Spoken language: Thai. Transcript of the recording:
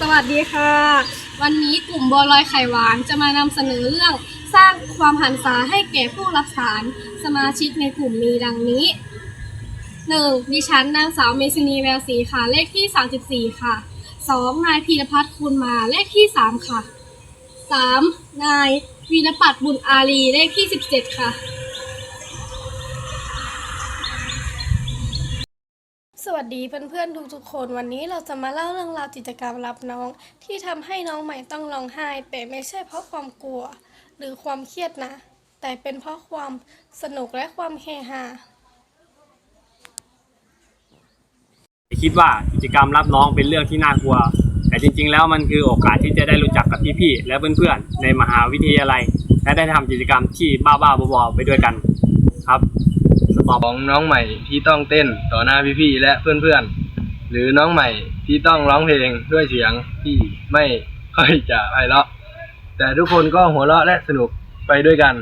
สวัสดีค่ะ วันนี้กลุ่มบัวลอยไข่หวานจะมานำเสนอเรื่องสร้างความหันษาให้แก่ผู้รับสาร สมาชิกในกลุ่มมีดังนี้ 1. ดิฉันนางสาวเมซินีแววศรีค่ะ เลขที่ 34 ค่ะ 2. นายพีรพัฒน์คุณมาเลขที่ 3 ค่ะ 3. นายวีรปัตรบุญอารีเลขที่ 17 ค่ะ วัสดีเพื่อนๆทุกๆคนวันนี้เราจะมาเล่าเรื่องราวกิจกรรมรับน้อง ที่ทำให้น้องใหม่ต้องร้องไห้แต่ไม่ใช่เพราะความกลัว หรือความเครียดนะ แต่เป็นเพราะความสนุกและความเฮฮาคิดว่ากิจกรรมรับน้องเป็นเรื่องที่น่ากลัว แต่จริงๆ แล้วมันคือโอกาสที่จะได้รู้จักกับพี่ๆและเพื่อนๆในมหาวิทยาลัย และได้ทำกิจกรรมที่บ้าๆบอๆไปด้วยกัน ครับสปอของน้องใหม่ที่ต้องเต้นต่อหน้าพี่ๆและเพื่อนๆ หรือน้องใหม่ที่ต้องร้องเพลงด้วยเสียงที่ไม่ค่อยจะไพเราะแต่ทุกคนก็หัวเราะและสนุกไปด้วยกัน